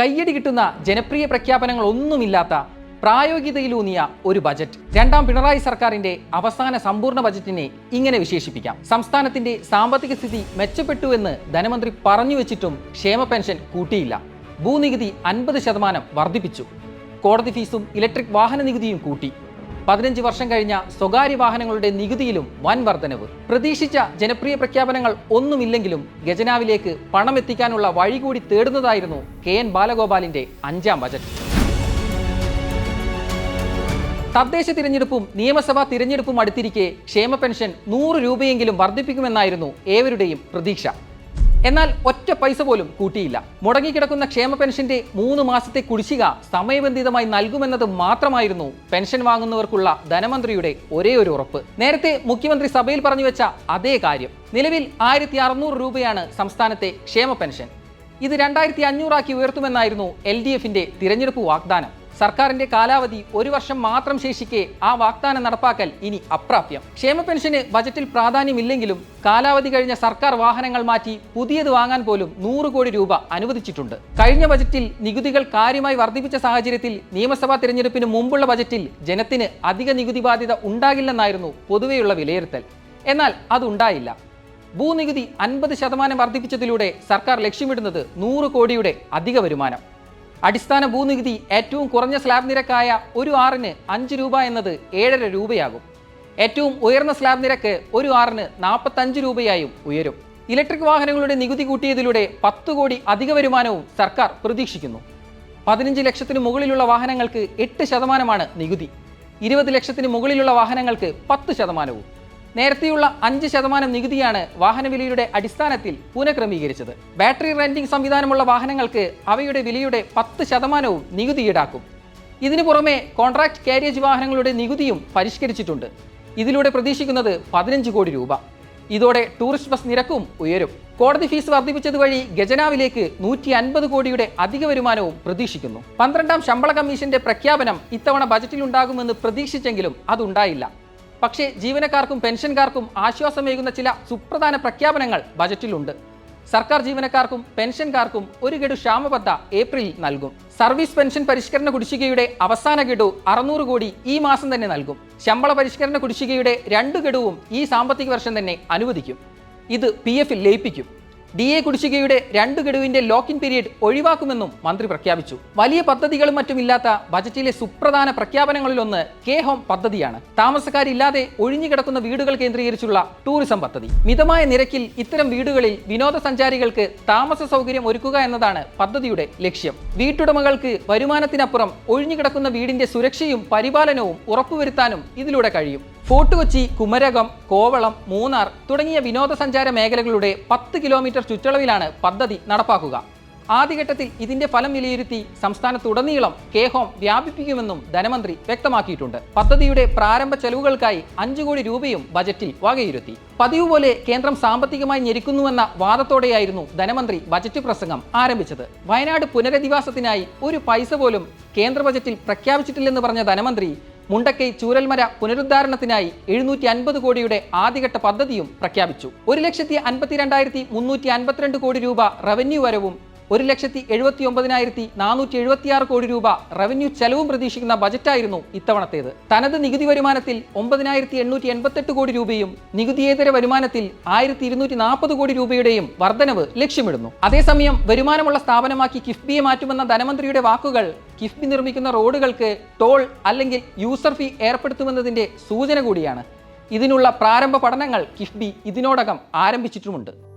കയ്യടി കിട്ടുന്ന ജനപ്രിയ പ്രഖ്യാപനങ്ങൾ ഒന്നുമില്ലാത്ത പ്രായോഗികതയിലൂന്നിയ ഒരു ബജറ്റ്. രണ്ടാം പിണറായി സർക്കാരിന്റെ അവസാന സമ്പൂർണ ബജറ്റിനെ ഇങ്ങനെ വിശേഷിപ്പിക്കാം. സംസ്ഥാനത്തിന്റെ സാമ്പത്തിക സ്ഥിതി മെച്ചപ്പെട്ടു എന്ന് ധനമന്ത്രി പറഞ്ഞു വെച്ചിട്ടും ക്ഷേമ പെൻഷൻ കൂട്ടിയില്ല. ഭൂനികുതി അൻപത് ശതമാനം വർദ്ധിപ്പിച്ചു. കോടതി ഫീസും ഇലക്ട്രിക് വാഹന നികുതിയും കൂട്ടി. പതിനഞ്ച് വർഷം കഴിഞ്ഞ സ്വകാര്യ വാഹനങ്ങളുടെ നികുതിയിലും വൻ വർധനവ്. പ്രതീക്ഷിച്ച ജനപ്രിയ പ്രഖ്യാപനങ്ങൾ ഒന്നുമില്ലെങ്കിലും ഖജനാവിലേക്ക് പണം എത്തിക്കാനുള്ള വഴി കൂടി തേടുന്നതായിരുന്നു കെ എൻ ബാലഗോപാലിന്റെ അഞ്ചാം ബജറ്റ്. തദ്ദേശ തിരഞ്ഞെടുപ്പും നിയമസഭാ തിരഞ്ഞെടുപ്പും അടുത്തിരിക്കെ ക്ഷേമ പെൻഷൻ നൂറ് രൂപയെങ്കിലും വർദ്ധിപ്പിക്കുമെന്നായിരുന്നു ഏവരുടെയും പ്രതീക്ഷ. എന്നാൽ ഒറ്റ പൈസ പോലും കൂട്ടിയില്ല. മുടങ്ങിക്കിടക്കുന്ന ക്ഷേമ പെൻഷന്റെ മൂന്ന് മാസത്തെ കുടിശ്ശിക സമയബന്ധിതമായി നൽകുമെന്നത് മാത്രമായിരുന്നു പെൻഷൻ വാങ്ങുന്നവർക്കുള്ള ധനമന്ത്രിയുടെ ഒരേ ഒരു ഉറപ്പ്. നേരത്തെ മുഖ്യമന്ത്രി സഭയിൽ പറഞ്ഞു വെച്ച അതേ കാര്യം. നിലവിൽ ആയിരത്തി അറുന്നൂറ് രൂപയാണ് സംസ്ഥാനത്തെ ക്ഷേമ പെൻഷൻ. ഇത് രണ്ടായിരത്തി അഞ്ഞൂറാക്കി ഉയർത്തുമെന്നായിരുന്നു എൽ ഡി എഫിന്റെ തിരഞ്ഞെടുപ്പ് വാഗ്ദാനം. സർക്കാരിന്റെ കാലാവധി ഒരു വർഷം മാത്രം ശേഷിക്കെ ആ വാഗ്ദാനം നടപ്പാക്കൽ ഇനി അപ്രാപ്യം. ക്ഷേമ പെൻഷന് ബജറ്റിൽ പ്രാധാന്യമില്ലെങ്കിലും കാലാവധി കഴിഞ്ഞ സർക്കാർ വാഹനങ്ങൾ മാറ്റി പുതിയത് വാങ്ങാൻ പോലും നൂറ് കോടി രൂപ അനുവദിച്ചിട്ടുണ്ട്. കഴിഞ്ഞ ബജറ്റിൽ നികുതികൾ കാര്യമായി വർദ്ധിപ്പിച്ച സാഹചര്യത്തിൽ നിയമസഭാ തിരഞ്ഞെടുപ്പിന് മുമ്പുള്ള ബജറ്റിൽ ജനത്തിന് അധിക നികുതി ബാധ്യത ഉണ്ടാകില്ലെന്നായിരുന്നു പൊതുവെയുള്ള വിലയിരുത്തൽ. എന്നാൽ അതുണ്ടായില്ല. ഭൂനികുതി അൻപത് ശതമാനം വർദ്ധിപ്പിച്ചതിലൂടെ സർക്കാർ ലക്ഷ്യമിടുന്നത് നൂറ് കോടിയുടെ അധിക വരുമാനം. അടിസ്ഥാന ഭൂനികുതി ഏറ്റവും കുറഞ്ഞ സ്ലാബ് നിരക്കായ ഒരു ആറിന് അഞ്ച് രൂപ എന്നത് ഏഴര രൂപയാകും. ഏറ്റവും ഉയർന്ന സ്ലാബ് നിരക്ക് ഒരു ആറിന് നാൽപ്പത്തഞ്ച് രൂപയായും ഉയരും. ഇലക്ട്രിക് വാഹനങ്ങളുടെ നികുതി കൂട്ടിയതിലൂടെ പത്ത് കോടി അധിക വരുമാനവും സർക്കാർ പ്രതീക്ഷിക്കുന്നു. പതിനഞ്ച് ലക്ഷത്തിന് മുകളിലുള്ള വാഹനങ്ങൾക്ക് എട്ട് ശതമാനമാണ് നികുതി. ഇരുപത് ലക്ഷത്തിന് മുകളിലുള്ള വാഹനങ്ങൾക്ക് പത്ത് ശതമാനവും. നേരത്തെയുള്ള അഞ്ച് ശതമാനം നികുതിയാണ് വാഹനവിലയുടെ അടിസ്ഥാനത്തിൽ പുനഃക്രമീകരിച്ചത്. ബാറ്ററി റെന്റിംഗ് സംവിധാനമുള്ള വാഹനങ്ങൾക്ക് അവയുടെ വിലയുടെ പത്ത് ശതമാനവും നികുതി ഈടാക്കും. ഇതിനു പുറമെ കോൺട്രാക്ട് കാരിയേജ് വാഹനങ്ങളുടെ നികുതിയും പരിഷ്കരിച്ചിട്ടുണ്ട്. ഇതിലൂടെ പ്രതീക്ഷിക്കുന്നത് പതിനഞ്ച് കോടി രൂപ. ഇതോടെ ടൂറിസ്റ്റ് ബസ് നിരക്കും ഉയരും. കോടതി ഫീസ് വർദ്ധിപ്പിച്ചത് വഴി ഖജനാവിലേക്ക് നൂറ്റി അൻപത് കോടിയുടെ അധിക വരുമാനവും പ്രതീക്ഷിക്കുന്നു. പന്ത്രണ്ടാം ശമ്പള കമ്മീഷന്റെ പ്രഖ്യാപനം ഇത്തവണ ബജറ്റിലുണ്ടാകുമെന്ന് പ്രതീക്ഷിച്ചെങ്കിലും അതുണ്ടായില്ല. പക്ഷേ ജീവനക്കാർക്കും പെൻഷൻകാർക്കും ആശ്വാസമേകുന്ന ചില സുപ്രധാന പ്രഖ്യാപനങ്ങൾ ബജറ്റിലുണ്ട്. സർക്കാർ ജീവനക്കാർക്കും പെൻഷൻകാർക്കും ഒരു ഗഡു ക്ഷാമബദ്ധ ഏപ്രിലിൽ നൽകും. സർവീസ് പെൻഷൻ പരിഷ്കരണ കുടിശ്ശികയുടെ അവസാന ഗഡു അറുന്നൂറ് കോടി ഈ മാസം തന്നെ നൽകും. ശമ്പള പരിഷ്കരണ കുടിശ്ശികയുടെ രണ്ട് ഗഡുവും ഈ സാമ്പത്തിക വർഷം തന്നെ അനുവദിക്കും. ഇത് പി എഫിൽ ലയിപ്പിക്കും. ഡി എ കുടിശ്ശികയുടെ രണ്ട് ഗഡുവിന്റെ ലോക്കിൻ പീരീഡ് ഒഴിവാക്കുമെന്നും മന്ത്രി പ്രഖ്യാപിച്ചു. വലിയ പദ്ധതികളും മറ്റുമില്ലാത്ത ബജറ്റിലെ സുപ്രധാന പ്രഖ്യാപനങ്ങളിലൊന്ന് കെ ഹോം പദ്ധതിയാണ്. താമസക്കാരില്ലാതെ ഒഴിഞ്ഞുകിടക്കുന്ന വീടുകൾ കേന്ദ്രീകരിച്ചുള്ള ടൂറിസം പദ്ധതി. മിതമായ നിരക്കിൽ ഇത്തരം വീടുകളിൽ വിനോദസഞ്ചാരികൾക്ക് താമസ സൗകര്യം ഒരുക്കുക എന്നതാണ് പദ്ധതിയുടെ ലക്ഷ്യം. വീട്ടുടമകൾക്ക് വരുമാനത്തിനപ്പുറം ഒഴിഞ്ഞുകിടക്കുന്ന വീടിന്റെ സുരക്ഷയും പരിപാലനവും ഉറപ്പുവരുത്താനും ഇതിലൂടെ കഴിയും. ഫോർട്ട് കൊച്ചി കുമരകം കോവളം മൂന്നാർ തുടങ്ങിയ വിനോദസഞ്ചാര മേഖലകളുടെ പത്ത് കിലോമീറ്റർ ചുറ്റളവിലാണ് പദ്ധതി നടപ്പാക്കുക. ആദ്യഘട്ടത്തിൽ ഇതിന്റെ ഫലം വിലയിരുത്തി സംസ്ഥാനത്തുടനീളം കെ ഹോം വ്യാപിപ്പിക്കുമെന്നും ധനമന്ത്രി വ്യക്തമാക്കിയിട്ടുണ്ട്. പദ്ധതിയുടെ പ്രാരംഭ ചെലവുകൾക്കായി അഞ്ചു കോടി രൂപയും ബജറ്റിൽ വകയിരുത്തി. പതിവ് പോലെ കേന്ദ്രം സാമ്പത്തികമായി ഞെരുക്കുന്നുവെന്ന വാദത്തോടെയായിരുന്നു ധനമന്ത്രി ബജറ്റ് പ്രസംഗം ആരംഭിച്ചത്. വയനാട് പുനരധിവാസത്തിനായി ഒരു പൈസ പോലും കേന്ദ്ര ബജറ്റിൽ പ്രഖ്യാപിച്ചിട്ടില്ലെന്ന് പറഞ്ഞ ധനമന്ത്രി മുണ്ടക്കൈ ചൂരൽമര പുനരുദ്ധാരണത്തിനായി എഴുന്നൂറ്റി അൻപത് കോടിയുടെ ആദ്യഘട്ട പദ്ധതിയും പ്രഖ്യാപിച്ചു. ഒരു ലക്ഷത്തി അൻപത്തിരണ്ടായിരത്തി മുന്നൂറ്റി അൻപത്തിരണ്ട് കോടി രൂപ റവന്യൂ വരവും ഒരു ലക്ഷത്തി എഴുപത്തി ഒമ്പതിനായിരത്തി നാനൂറ്റി എഴുപത്തിയാറ് കോടി രൂപ റവന്യൂ ചെലവും പ്രതീക്ഷിക്കുന്ന ബജറ്റായിരുന്നു ഇത്തവണത്തേത്. തനത് നികുതി വരുമാനത്തിൽ ഒമ്പതിനായിരത്തി എണ്ണൂറ്റി എൺപത്തെട്ട് കോടി രൂപയും നികുതിയേതര വരുമാനത്തിൽ ആയിരത്തി ഇരുന്നൂറ്റി നാൽപ്പത് കോടി രൂപയുടെയും വർധനവ് ലക്ഷ്യമിടുന്നു. അതേസമയം വരുമാനമുള്ള സ്ഥാപനമാക്കി കിഫ്ബിയെ മാറ്റുമെന്ന ധനമന്ത്രിയുടെ വാക്കുകൾ കിഫ്ബി നിർമ്മിക്കുന്ന റോഡുകൾക്ക് ടോൾ അല്ലെങ്കിൽ യൂസർ ഫീ ഏർപ്പെടുത്തുമെന്നതിന്റെ സൂചന കൂടിയാണ്. ഇതിനുള്ള പ്രാരംഭ പഠനങ്ങൾ കിഫ്ബി ഇതിനോടകം ആരംഭിച്ചിട്ടുമുണ്ട്.